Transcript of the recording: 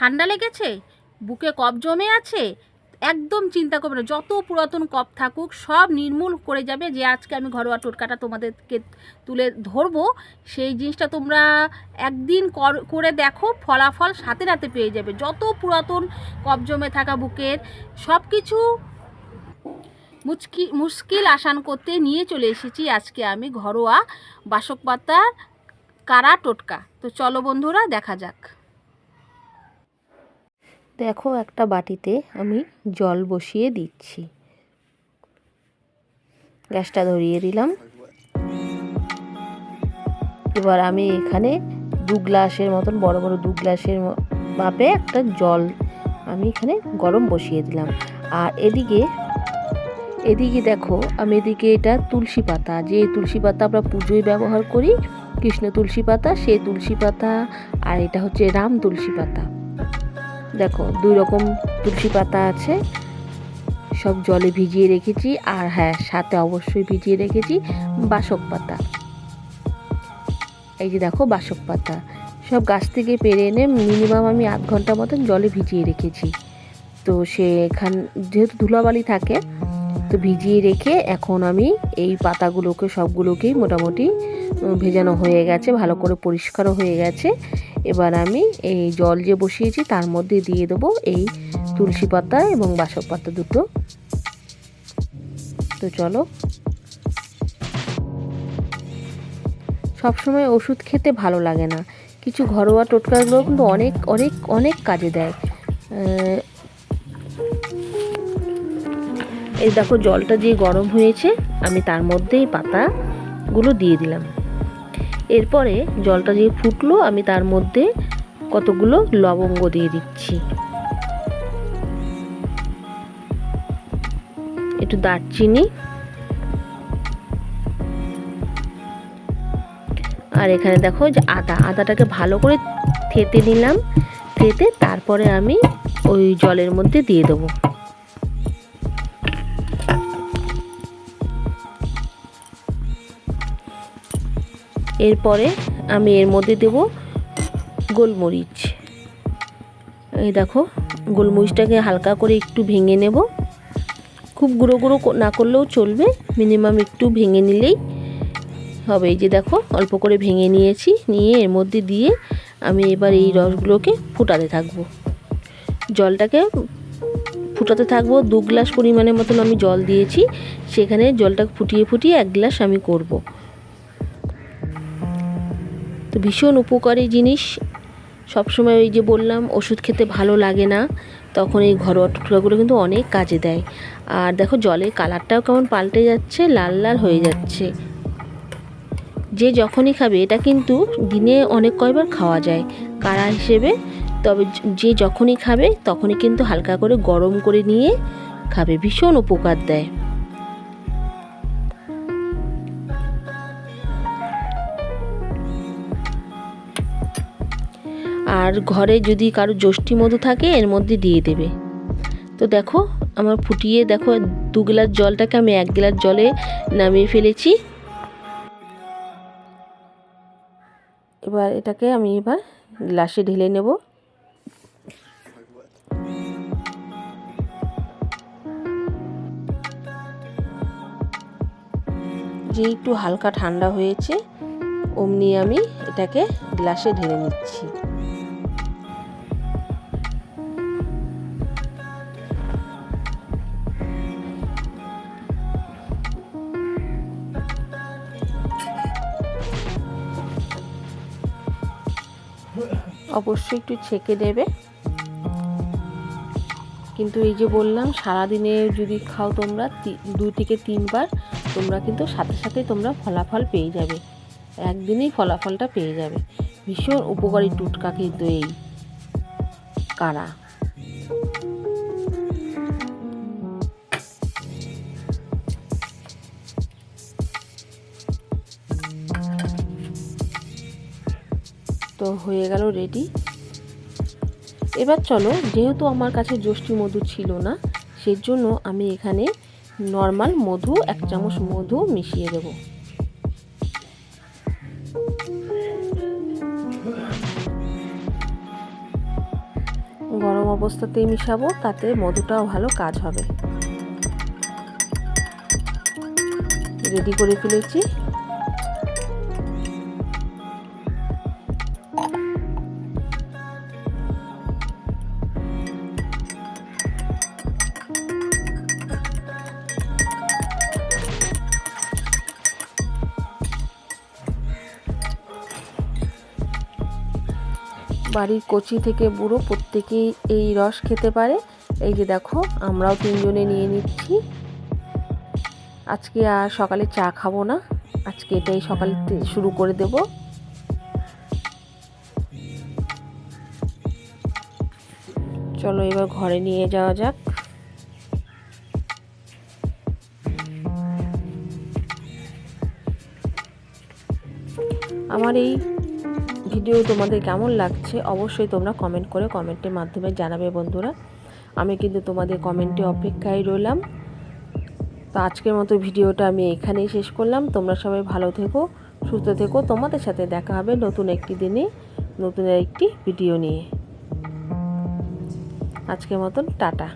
ঠান্ডা লেগেছে? বুকে কফ জমে আছে? একদম চিন্তা করবে না, যত পুরাতন কফ থাকুক, সব নির্মূল করে যাবে যে আজকে আমি ঘরোয়া টোটকাটা তোমাদেরকে তুলে ধরবো। সেই জিনিসটা তোমরা একদিন কর- দেখো, ফলাফল সাথে রাতে পেয়ে যাবে। যত পুরাতন কফ জমে থাকা বুকের, সব কিছু মুচকি, মুশকিল আসান করতে নিয়ে চলে এসেছি আজকে আমি ঘরোয়া বাসক পাতার কারা টোটকা। তো চলো বন্ধুরা, দেখা যাক। দেখো একটা বাটিতে আমি জল বসিয়ে দিচ্ছি। গ্যাসটা ধরিয়ে দিলাম। এবার আমি এখানে দু গ্লাসের মতন, বড় বড় দু গ্লাসের মাপে একটা জল আমি এখানে গরম বসিয়ে দিলাম। আর এদিকে এদিকে দেখো, আমি এদিকে এটা তুলসী পাতা। যে তুলসী পাতা আমরা পুজোয় ব্যবহার করি, কৃষ্ণ তুলসী পাতা সেই তুলসী পাতা, আর এটা হচ্ছে রাম তুলসী পাতা। দেখো, দুই রকম তুলসী পাতা আছে, সব জলে ভিজিয়ে রেখেছি, আর হ্যাঁ সাথে অবশ্যই ভিজিয়ে রেখেছি বাসক পাতা। এই যে দেখো, বাসক পাতা। সব গাছ থেকে পেরে এনে মিনিমাম আমি আধ ঘণ্টা মতন জলে ভিজিয়ে রেখেছি। তো সেখান যেহেতু ধুলাবালি থাকে, তো ভিজিয়ে রেখে এখন আমি এই পাতাগুলোকে, সবগুলোকেই মোটামুটি ভেজানো হয়ে গেছে, ভালো করে পরিষ্কারও হয়ে গেছে। এবার আমি এই জল যে বসিয়েছি তার মধ্যে দিয়ে দেবো এই তুলসী পাতা এবং বাসক পাতা দুটো। তো চলো। সবসময় ওষুধ খেতে ভালো লাগে না। কিছু ঘরোয়া টোটকাগুলো কিন্তু অনেক অনেক অনেক কাজে দেয়। এই দেখো জলটা যে গরম হয়েছে, আমি তার মধ্যেই পাতাগুলো দিয়ে দিলাম। এরপরে জলটা যে ফুটলো, আমি তার মধ্যে কতগুলো লবঙ্গ দিয়ে দিচ্ছি। একটু দারচিনি। আর এখানে দেখো যে আদা, আদাটাকে ভালো করে থেতে নিলাম, থেতে তারপরে আমি ওই জলের মধ্যে দিয়ে দেবো। এরপরে আমি এর মধ্যে দেব গোলমরিচ। এই দেখো, গোলমরিচটাকে হালকা করে একটু ভেঙে নেব। খুব গুঁড়ো গুঁড়ো না করলেও চলবে, মিনিমাম একটু ভেঙে নিলেই হবে। এই যে দেখো, অল্প করে ভেঙে নিয়েছি, নিয়ে এর মধ্যে দিয়ে আমি এবার এই রসগুলোকে ফুটাতে থাকব। জলটাকে ফুটাতে থাকব, দু গ্লাস পরিমাণের মতন আমি জল দিয়েছি। সেখানে জলটা ফুটিয়ে ফুটিয়ে এক গ্লাস আমি করব। তো ভীষণ উপকারী জিনিস। সবসময় ওই যে বললাম, ওষুধ খেতে ভালো লাগে না, তখন এই ঘরোয়া টুকরাগুলো কিন্তু অনেক কাজে দেয়। আর দেখো, জলের কালারটাও কেমন পাল্টে যাচ্ছে, লাল লাল হয়ে যাচ্ছে। যে যখনই খাবে, এটা কিন্তু দিনে অনেক কয়বার খাওয়া যায় কাড়া হিসেবে? তবে যে যখনই খাবে, তখনই কিন্তু হালকা করে গরম করে নিয়ে খাবে, ভীষণ উপকার দেয়। আর ঘরে যদি কারও যষ্টি মধু থাকে, এর মধ্যে দিয়ে দেবে। তো দেখো, আমার ফুটিয়ে দেখো, দু গ্লাস জলটাকে আমি এক গ্লাস জলে নামিয়ে ফেলেছি। এবার এটাকে আমি এবার গ্লাসে ঢেলে নেব। যে একটু হালকা ঠান্ডা হয়েছে, অমনি আমি এটাকে গ্লাসে ঢেলে নিচ্ছি। অবশ্যই একটু ছেঁকে দেবে। কিন্তু এই যে বললাম, সারাদিনে যদি খাও তোমরা দুই থেকে তিনবার, তোমরা কিন্তু সাথে সাথে তোমরা ফলাফল পেয়ে যাবে। একদিনেই ফলাফলটা পেয়ে যাবে। ভীষণ উপকারী টুটকা কিন্তু এই কারা। হয়ে গেল রেডি এবার চলো, যেহেতু আমার কাছে যষ্টি মধু ছিল না, সেজন্য আমি এখানে নর্মাল মধু, এক চামচ মধু মিশিয়ে দেব। গরম অবস্থাতেই মিশাবো, তাতে মধুটাও ভালো কাজ হবে। রেডি করে ফেলেছি। বাড়ির কচি থেকে বুড়ো প্রত্যেকেই এই রস খেতে পারে। এই যে দেখো, আমরাও তিনজনে নিয়ে নিচ্ছি। আজকে আর সকালে চা খাব না। আজকে এটাই সকালে শুরু করে দেব। চলো এবার ঘরে নিয়ে যাওয়া যাক। আমার এই ভিডিও তোমাদের কেমন লাগছে অবশ্যই তোমরা কমেন্ট করে কমেন্টের মাধ্যমে জানাবে বন্ধুরা। আমি কিন্তু তোমাদের কমেন্টে অপেক্ষায় রইলাম। তো আজকের মতো ভিডিওটা আমি এখানেই শেষ করলাম। তোমরা সবাই ভালো থেকো, সুস্থ থেকো। তোমাদের সাথে দেখা হবে নতুন একটি দিনে, নতুন একটি ভিডিও নিয়ে। আজকের মতন, টাটা।